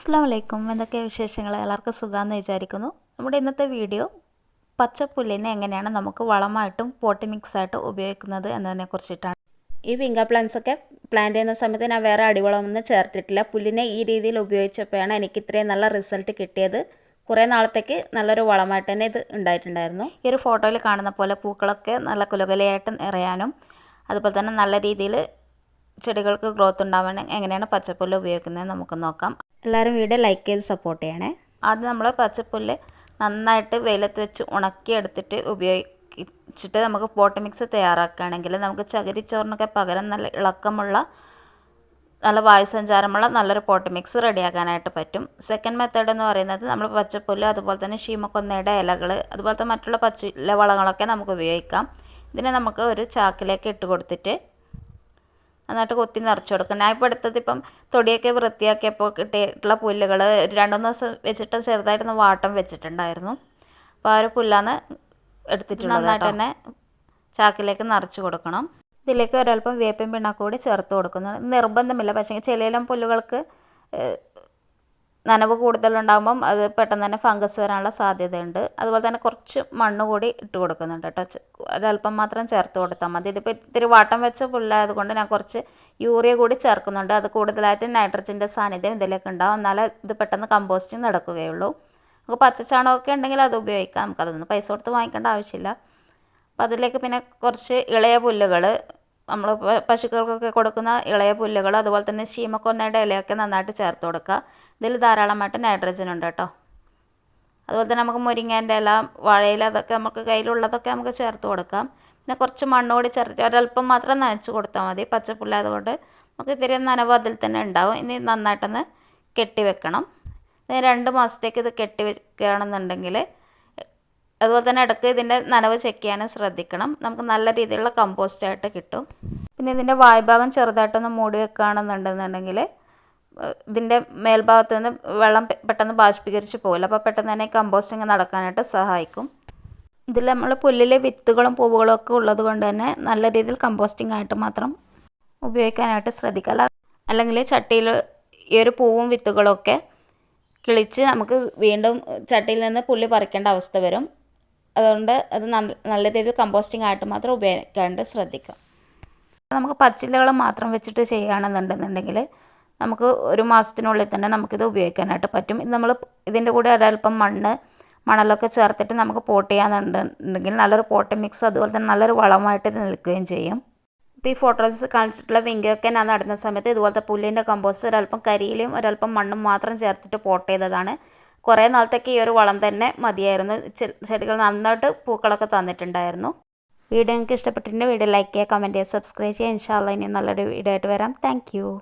അസ്സാം വലൈക്കും എന്തൊക്കെ വിശേഷങ്ങൾ എല്ലാവർക്കും സുഖമാണെന്ന് വിചാരിക്കുന്നു. നമ്മുടെ ഇന്നത്തെ വീഡിയോ പച്ചപ്പുല്ലിനെ എങ്ങനെയാണ് നമുക്ക് വളമായിട്ടും പോട്ടി മിക്സായിട്ടും ഉപയോഗിക്കുന്നത് എന്നതിനെ കുറിച്ചിട്ടാണ്. ഈ വിങ്ക പ്ലാന്റ്സ് ഒക്കെ പ്ലാന്റ് ചെയ്യുന്ന സമയത്ത് ഞാൻ വേറെ അടിവളമൊന്നും ചേർത്തിട്ടില്ല. പുല്ലിനെ ഈ രീതിയിൽ ഉപയോഗിച്ചപ്പോഴാണ് എനിക്ക് ഇത്രയും നല്ല റിസൾട്ട് കിട്ടിയത്. കുറേ നാളത്തേക്ക് നല്ലൊരു വളമായിട്ട് തന്നെ ഇത് ഉണ്ടായിട്ടുണ്ടായിരുന്നു. ഈ ഒരു ഫോട്ടോയിൽ കാണുന്ന പോലെ പൂക്കളൊക്കെ നല്ല കുലകുലയായിട്ട് നിറയാനും അതുപോലെ തന്നെ നല്ല രീതിയിൽ ചെടികൾക്ക് ഗ്രോത്ത് ഉണ്ടാവാൻ എങ്ങനെയാണ് പച്ചപ്പുല്ല് ഉപയോഗിക്കുന്നത് നമുക്ക് നോക്കാം. എല്ലാവരും വീഡിയോ ലൈക്ക് ചെയ്ത് സപ്പോർട്ട് ചെയ്യണേ. ആദ്യം നമ്മൾ പച്ചപ്പുല്ല് നന്നായിട്ട് വെയിലത്ത് വെച്ച് ഉണക്കിയെടുത്തിട്ട് ഉപയോഗിച്ചിട്ട് നമുക്ക് പോട്ട് മിക്സ് തയ്യാറാക്കുകയാണെങ്കിൽ നമുക്ക് ചകിരിച്ചോറിനൊക്കെ പകരം നല്ല ഇളക്കമുള്ള നല്ല വായുസഞ്ചാരമുള്ള നല്ലൊരു പോട്ട് മിക്സ് റെഡിയാക്കാനായിട്ട് പറ്റും. സെക്കൻഡ് മെത്തേഡ് എന്ന് പറയുന്നത് നമ്മൾ പച്ചപ്പുല്ല് അതുപോലെ തന്നെ ഷീമക്കൊന്നയുടെ ഇലകൾ അതുപോലത്തെ മറ്റുള്ള പച്ച ഇല വളങ്ങളൊക്കെ നമുക്ക് ഉപയോഗിക്കാം. ഇതിനെ നമുക്ക് ഒരു ചാക്കിലേക്ക് ഇട്ട് കൊടുത്തിട്ട് നന്നായിട്ട് കൊത്തി നിറച്ച് കൊടുക്കണം ഞാൻ ഇപ്പോൾ എടുത്തത് ഇപ്പം തൊടിയൊക്കെ വൃത്തിയാക്കിയപ്പോൾ കിട്ടിയിട്ടുള്ള പുല്ലുകൾ രണ്ടു മൂന്ന് ദിവസം വെച്ചിട്ട് ചെറുതായിട്ടൊന്ന് വാട്ടം വെച്ചിട്ടുണ്ടായിരുന്നു. അപ്പോൾ ആ ഒരു പുല്ലാന്ന് എടുത്തിട്ടുള്ളത് നന്നായിട്ട് തന്നെ ചാക്കിലേക്ക് നിറച്ച് കൊടുക്കണം. ഇതിലേക്ക് ഒരല്പം വേപ്പിൻ പിണ്ണാക്കൂടി ചേർത്ത് കൊടുക്കുന്നു. നിർബന്ധമില്ല. പക്ഷേ ചിലയിലും പുല്ലുകൾക്ക് നനവ് കൂടുതലുണ്ടാകുമ്പം അത് പെട്ടെന്ന് തന്നെ ഫംഗസ് വരാനുള്ള സാധ്യതയുണ്ട്. അതുപോലെ തന്നെ കുറച്ച് മണ്ണ് കൂടി ഇട്ട് കൊടുക്കുന്നുണ്ട് കേട്ടോ. ഒരല്പം മാത്രം ചേർത്ത് കൊടുത്താൽ മതി. ഇതിപ്പോൾ ഇത്തിരി വാട്ടം വെച്ച പുല്ലായത് കൊണ്ട് ഞാൻ കുറച്ച് യൂറിയ കൂടി ചേർക്കുന്നുണ്ട്. അത് കൂടുതലായിട്ട് നൈട്രജന്റെ സാന്നിധ്യം ഇതിലേക്ക് ഉണ്ടാവും. എന്നാലേ ഇത് പെട്ടെന്ന് കമ്പോസ്റ്റിങ് നടക്കുകയുള്ളൂ. നമുക്ക് പച്ചച്ചാണകമൊക്കെ ഉണ്ടെങ്കിൽ അത് ഉപയോഗിക്കാം. നമുക്കതൊന്നും പൈസ കൊടുത്ത് വാങ്ങിക്കേണ്ട ആവശ്യമില്ല. അപ്പോൾ അതിലേക്ക് പിന്നെ കുറച്ച് ഇളയ പുല്ലുകൾ നമ്മൾ പശുക്കൾക്കൊക്കെ കൊടുക്കുന്ന ഇളയ പുല്ലുകൾ അതുപോലെ തന്നെ ശീമക്കൊന്നയുടെ ഇലയൊക്കെ നന്നായിട്ട് ചേർത്ത് കൊടുക്കുക. ഇതിൽ ധാരാളമായിട്ട് നൈട്രജൻ ഉണ്ട് കേട്ടോ. അതുപോലെ തന്നെ നമുക്ക് മുരിങ്ങേന്റെ ഇല വാഴയില അതൊക്കെ നമുക്ക് കയ്യിലുള്ളതൊക്കെ നമുക്ക് ചേർത്ത് കൊടുക്കാം. പിന്നെ കുറച്ച് മണ്ണ് കൂടി ചേർത്ത് ഒരല്പം മാത്രം നനച്ച് കൊടുത്താൽ മതി. പച്ചപ്പുല്ലായതുകൊണ്ട് നമുക്ക് ഇത്തിരി നനവ് അതിൽ തന്നെ ഉണ്ടാവും. ഇനി നന്നായിട്ടൊന്ന് കെട്ടി വെക്കണം. രണ്ട് മാസത്തേക്ക് ഇത് കെട്ടി വെക്കുകയാണെന്നുണ്ടെങ്കിൽ അതുപോലെ തന്നെ ഇടയ്ക്ക് ഇതിന്റെ നനവ് ചെക്ക് ചെയ്യാനും ശ്രദ്ധിക്കണം. നമുക്ക് നല്ല രീതിയിലുള്ള കമ്പോസ്റ്റായിട്ട് കിട്ടും. പിന്നെ ഇതിന്റെ വായ്ഭാഗം ചെറുതായിട്ടൊന്ന് മൂടി വെക്കുകയാണെന്നുണ്ടെന്നുണ്ടെങ്കിൽ ഇതിന്റെ മേൽഭാഗത്ത് നിന്ന് വെള്ളം പെട്ടെന്ന് ബാഷ്പീകരിച്ച് പോകില്ല അപ്പോൾ പെട്ടെന്ന് തന്നെ കമ്പോസ്റ്റിങ് നടക്കാനായിട്ട് സഹായിക്കും. ഇതിൽ നമ്മൾ പുല്ലിലെ വിത്തുകളും പൂവുകളും ഒക്കെ ഉള്ളത് കൊണ്ട് തന്നെ നല്ല രീതിയിൽ കമ്പോസ്റ്റിംഗ് ആയിട്ട് മാത്രം ഉപയോഗിക്കാനായിട്ട് ശ്രദ്ധിക്കുക. അല്ലെങ്കിൽ ചട്ടിയിൽ ഈ ഒരു പൂവും വിത്തുകളും ഒക്കെ കിളിച്ച് നമുക്ക് വീണ്ടും ചട്ടിയിൽ നിന്ന് പുല്ല് പറിക്കേണ്ട അവസ്ഥ വരും. അതുകൊണ്ട് അത് നല്ല രീതിയിൽ കമ്പോസ്റ്റിംഗ് ആയിട്ട് മാത്രം ഉപയോഗിക്കാണ്ട് ശ്രദ്ധിക്കുക. നമുക്ക് പച്ചിലകൾ മാത്രം വെച്ചിട്ട് ചെയ്യുകയാണെന്നുണ്ടെന്നുണ്ടെങ്കിൽ നമുക്ക് ഒരു മാസത്തിനുള്ളിൽ തന്നെ നമുക്കിത് ഉപയോഗിക്കാനായിട്ട് പറ്റും. ഇത് നമ്മൾ ഇതിന്റെ കൂടെ ഒരല്പം മണ്ണ് മണലൊക്കെ ചേർത്തിട്ട് നമുക്ക് പോട്ട് ചെയ്യാന്നുണ്ടെങ്കിൽ നല്ലൊരു പോട്ട് മിക്സ് അതുപോലെ തന്നെ നല്ലൊരു വളമായിട്ട് ഇത് നിൽക്കുകയും ചെയ്യും. ഇപ്പോൾ ഈ ഫോട്ടോസ് കാണിച്ചിട്ടുള്ള വിങ്കയൊക്കെ ഞാൻ നടന്ന സമയത്ത് ഇതുപോലത്തെ പുല്ലിന്റെ കമ്പോസ്റ്റ് ഒരല്പം കരിയിലും ഒരല്പം മണ്ണും മാത്രം ചേർത്തിട്ട് പോട്ട് ചെയ്തതാണ്. കുറേ നാളത്തേക്ക് ഈ ഒരു വളം തന്നെ മതിയായിരുന്നു. ചെടികൾ നന്നായിട്ട് പൂക്കളൊക്കെ തന്നിട്ടുണ്ടായിരുന്നു. വീഡിയോ നിങ്ങൾക്ക് ഇഷ്ടപ്പെട്ടിട്ടുണ്ടെങ്കിൽ വീഡിയോ ലൈക്ക് ചെയ്യുക കമന്റ് ചെയ്യുക സബ്സ്ക്രൈബ് ചെയ്യുക. ഇൻഷാല്ല ഇനി നല്ലൊരു വീഡിയോ ആയിട്ട് വരാം. താങ്ക്